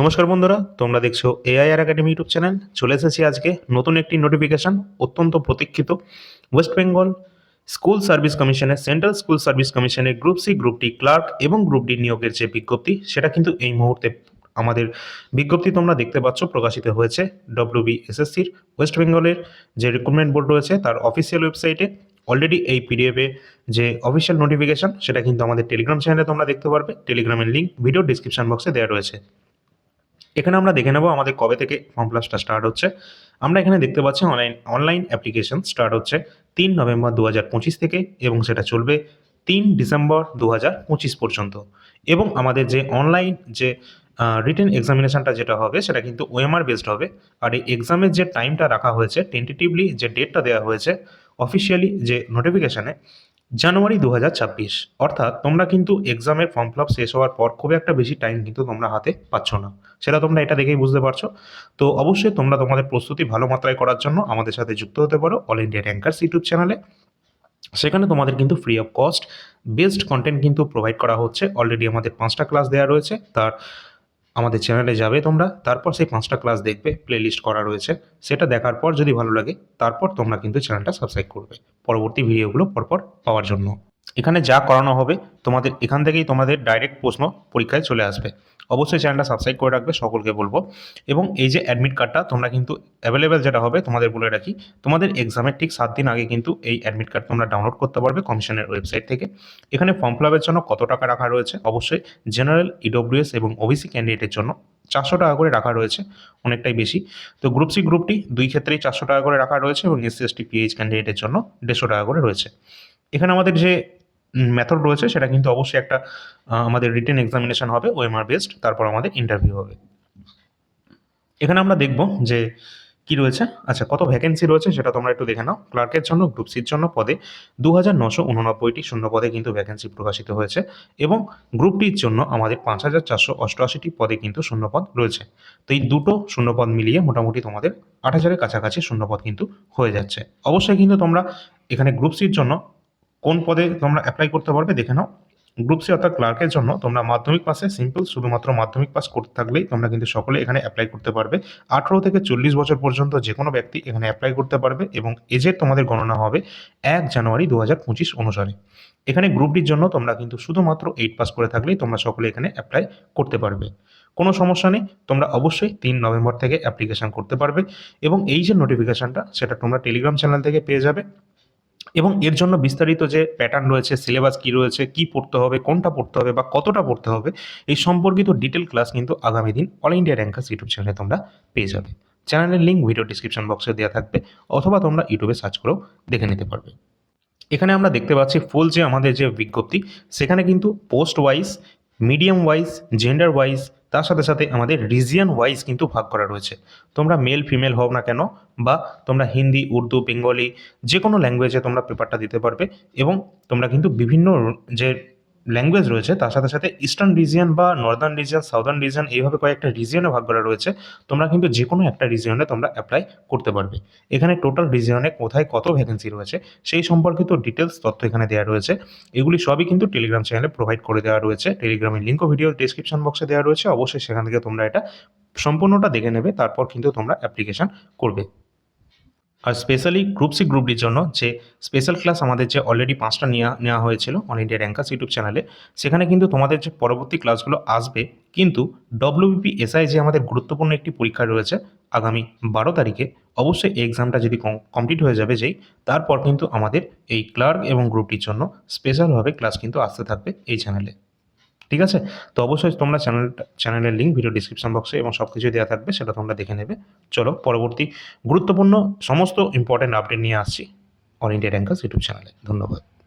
নমস্কার বন্ধুরা, তোমরা দেখছ এআইআর একাডেমি ইউটিউব চ্যানেল। চলে এসেছি আজকে নতুন একটি নোটিফিকেশন অত্যন্ত প্রতীক্ষিত ওয়েস্ট বেঙ্গল স্কুল সার্ভিস কমিশনের সেন্ট্রাল স্কুল সার্ভিস কমিশনের group C group D clerk এবং গ্রুপ ডি নিয়োগের যে বিজ্ঞপ্তি, সেটা কিন্তু এই মুহূর্তে আমাদের বিজ্ঞপ্তি তোমরা দেখতে পাচ্ছ, প্রকাশিত হয়েছে ডব্লিউবি এসএসসির ওয়েস্ট বেঙ্গলের যে রিক্রুটমেন্ট বোর্ড রয়েছে, তার অফিসিয়াল ওয়েবসাইটে অলরেডি এই পিডিএফে যে অফিসিয়াল নোটিফিকেশন সেটা কিন্তু আমাদের টেলিগ্রাম চ্যানেলে তোমরা দেখতে পারবে। টেলিগ্রামের লিঙ্ক ভিডিও ডিসক্রিপশন বক্সে দেওয়া রয়েছে। এখানে আমরা দেখে নেব আমাদের কবে থেকে ফর্ম ফিলাপটা স্টার্ট হচ্ছে। আমরা এখানে দেখতে পাচ্ছি অনলাইন অনলাইন অ্যাপ্লিকেশন স্টার্ট হচ্ছে তিন নভেম্বর দু হাজার পঁচিশ থেকে এবং সেটা চলবে তিন ডিসেম্বর দু হাজার পঁচিশ পর্যন্ত। এবং আমাদের যে অনলাইন যে রিটেন এক্সামিনেশনটা যেটা হবে সেটা কিন্তু ওএমআর বেসড হবে। আর এই এক্সামের যে টাইমটা রাখা হয়েছে টেন্টেটিভলি যে ডেটটা দেওয়া হয়েছে অফিসিয়ালি যে নোটিফিকেশানে জানুয়ারি দু হাজার ছাব্বিশ। অর্থাৎ তোমরা কিন্তু এক্সামের ফর্ম ফিল শেষ হওয়ার পর খুব একটা বেশি টাইম কিন্তু তোমরা হাতে পাচ্ছ না। সেটা তোমরা এটা দেখেই বুঝতে পারছ। তো অবশ্যই তোমরা তোমাদের প্রস্তুতি ভালো মাত্রায় করার জন্য আমাদের সাথে যুক্ত হতে পারো অল ইন্ডিয়া র্যাঙ্কার্স ইউটিউব চ্যানেলে। সেখানে তোমাদের কিন্তু free of cost best content কিন্তু প্রোভাইড করা হচ্ছে। অলরেডি আমাদের পাঁচটা ক্লাস দেওয়া রয়েছে। তার আমাদের চ্যানেলে যাবে তোমরা, তারপর সেই পাঁচটা ক্লাস দেখবে প্লেলিস্ট করা রয়েছে, সেটা দেখার পর যদি ভালো লাগে, তারপর তোমরা কিন্তু চ্যানেলটা সাবস্ক্রাইব করবে। পরবর্তী ভিডিওগুলো পরপর পাওয়ার জন্য। এখানে যা করানো হবে, তোমাদের, এখান থেকেই তোমাদের ডাইরেক্ট প্রশ্ন পরীক্ষায় চলে আসবে। অবশ্যই চ্যানেলটা সাবস্ক্রাইব করে রাখবে, সকলকে বলব। এবং এই যে অ্যাডমিট কার্ডটা তোমরা কিন্তু অ্যাভেলেবেল যেটা হবে, তোমাদের বলে রাখি, তোমাদের এক্সামের ঠিক সাত দিন আগে কিন্তু এই অ্যাডমিট কার্ড তোমরা ডাউনলোড করতে পারবে কমিশনের ওয়েবসাইট থেকে। এখানে ফর্ম ফিল জন্য কত টাকা রাখা রয়েছে? অবশ্যই জেনারেল ইডব্লিউএস এবং ওবিসি ক্যান্ডিডেটের জন্য চারশো টাকা করে রাখা রয়েছে, অনেকটাই বেশি। তো গ্রুপ সি গ্রুপটি দুই ক্ষেত্রেই চারশো টাকা করে রাখা রয়েছে এবং এসসি এসটি পিএইচ ক্যান্ডিডেটের জন্য দেড়শো টাকা করে রয়েছে। এখানে আমাদের যে মেথড রয়েছে, সেটা কিন্তু অবশ্যই একটা আমাদের রিটেন এক্সামিনেশন হবে ওএমআর বেসড তারপর আমাদের ইন্টারভিউ হবে। এখানে আমরা দেখব যে কি রয়েছে। আচ্ছা কত ভ্যাকেন্সি রয়েছে সেটা তোমরা একটু দেখে নাও। ক্লার্কের জন্য গ্রুপ সির জন্য পদে দু হাজার নশো উননব্বইটি শূন্য পদে কিন্তু ভ্যাকেন্সি প্রকাশিত হয়েছে এবং গ্রুপ ডির জন্য আমাদের পাঁচ হাজার চারশো অষ্টআশিটি পদে কিন্তু শূন্যপদ রয়েছে। তো এই দুটো শূন্যপদ মিলিয়ে মোটামুটি তোমাদের আট হাজারের কাছাকাছি শূন্যপদ কিন্তু হয়ে যাচ্ছে। অবশ্যই কিন্তু তোমরা এখানে গ্রুপ সির জন্য কোন পদে তোমরা অ্যাপ্লাই করতে পারবে দেখে নাও। গ্রুপ সি অর্থাৎ ক্লার্কের জন্য তোমরা মাধ্যমিক পাসে সিম্পল শুধুমাত্র মাধ্যমিক পাস করতে থাকলেই তোমরা কিন্তু সকলে এখানে অ্যাপ্লাই করতে পারবে। আঠেরো থেকে চল্লিশ বছর পর্যন্ত যে কোনো ব্যক্তি এখানে অ্যাপ্লাই করতে পারবে এবং এজের তোমাদের গণনা হবে এক জানুয়ারি দু হাজার পঁচিশ অনুসারে। এখানে গ্রুপ ডির জন্য তোমরা কিন্তু শুধুমাত্র এইট পাস করে থাকলেই তোমরা সকলে এখানে অ্যাপ্লাই করতে পারবে। কোনো সমস্যা নেই, তোমরা অবশ্যই তিন নভেম্বর থেকে অ্যাপ্লিকেশন করতে পারবে এবং এই যে নোটিফিকেশনটা সেটা তোমরা টেলিগ্রাম চ্যানেল থেকে পেয়ে যাবে। এবং এর জন্য বিস্তারিত যে প্যাটার্ন রয়েছে সিলেবাস কি রয়েছে, কি পড়তে হবে, কোনটা পড়তে হবে বা কতটা পড়তে হবে, এই সম্পর্কিত ডিটেল ক্লাস কিন্তু আগামী দিন অল ইন্ডিয়া র্যাঙ্কার্স ইউটিউব চ্যানেলে তোমরা পেয়ে যাবে। চ্যানেলের লিঙ্ক ভিডিও ডিসক্রিপশন বক্সে দেওয়া থাকবে, অথবা তোমরা ইউটিউবে সার্চ করেও দেখে নিতে পারবে। এখানে আমরা দেখতে পাচ্ছি ফুল যে আমাদের যে বিজ্ঞপ্তি, সেখানে কিন্তু post wise medium wise gender wise তার সাথে সাথে আমাদের রিজিয়ন ওয়াইজ কিন্তু ভাগ করা রয়েছে। তোমরা মেল ফিমেল হও না কেন বা তোমরা হিন্দি, উর্দু, বেঙ্গলি যে কোনো ল্যাঙ্গুয়েজে তোমরা পেপারটা দিতে পারবে এবং তোমরা কিন্তু বিভিন্ন যে ল্যাঙ্গুয়েজ রয়েছে, তার সাথে সাথে ইস্টার্ন রিজিয়ন বা নর্দার্ন রিজিয়ন সাউদার্ন রিজিয়ন এইভাবে কয়েকটা রিজিয়নে ভাগ করা রয়েছে। তোমরা কিন্তু যে কোনো একটা রিজিয়নে তোমরা অ্যাপ্লাই করতে পারবে। এখানে টোটাল রিজিয়নে কোথায় কত ভ্যাকেন্সি রয়েছে, সেই সম্পর্কিত ডিটেলস তথ্য এখানে দেওয়া রয়েছে। এগুলি সবই কিন্তু টেলিগ্রাম চ্যানেলে প্রোভাইড করে দেওয়া রয়েছে। টেলিগ্রামের লিঙ্কও ভিডিও ডিসক্রিপশন বক্সে দেওয়া রয়েছে। অবশ্যই সেখান থেকে তোমরা এটা সম্পূর্ণটা দেখে নেবে, তারপর কিন্তু তোমরা অ্যাপ্লিকেশন করবে। আর স্পেশালি গ্রুপ সি গ্রুপ ডির জন্য যে স্পেশাল ক্লাস আমাদের যে অলরেডি পাঁচটা নেওয়া নেওয়া হয়েছিল অল ইন্ডিয়া র্যাঙ্কার্স ইউটিউব চ্যানেলে সেখানে কিন্তু তোমাদের যে পরবর্তী ক্লাসগুলো আসবে, কিন্তু ডব্লিউবিপি এসআই যে আমাদের গুরুত্বপূর্ণ একটি পরীক্ষা রয়েছে আগামী বারো তারিখে, অবশ্যই এই এক্সামটা যদি কমপ্লিট হয়ে যাবে যেই, তারপর কিন্তু আমাদের এই ক্লার্ক এবং গ্রুপটির জন্য স্পেশালভাবে ক্লাস কিন্তু আসতে থাকবে এই চ্যানেলে ঠিক আছে? তো অবশ্যই তোমরা চ্যানেল চ্যানেলের লিঙ্ক ভিডিও ডিসক্রিপশন বক্সে এবং সব কিছু দেওয়া থাকবে, সেটা তোমরা দেখে নেবে। চলো, পরবর্তী গুরুত্বপূর্ণ, সমস্ত ইম্পর্টেন্ট আপডেট নিয়ে আসছি অল ইন্ডিয়া র্যাঙ্কার্স ইউটিউব চ্যানেলে ধন্যবাদ।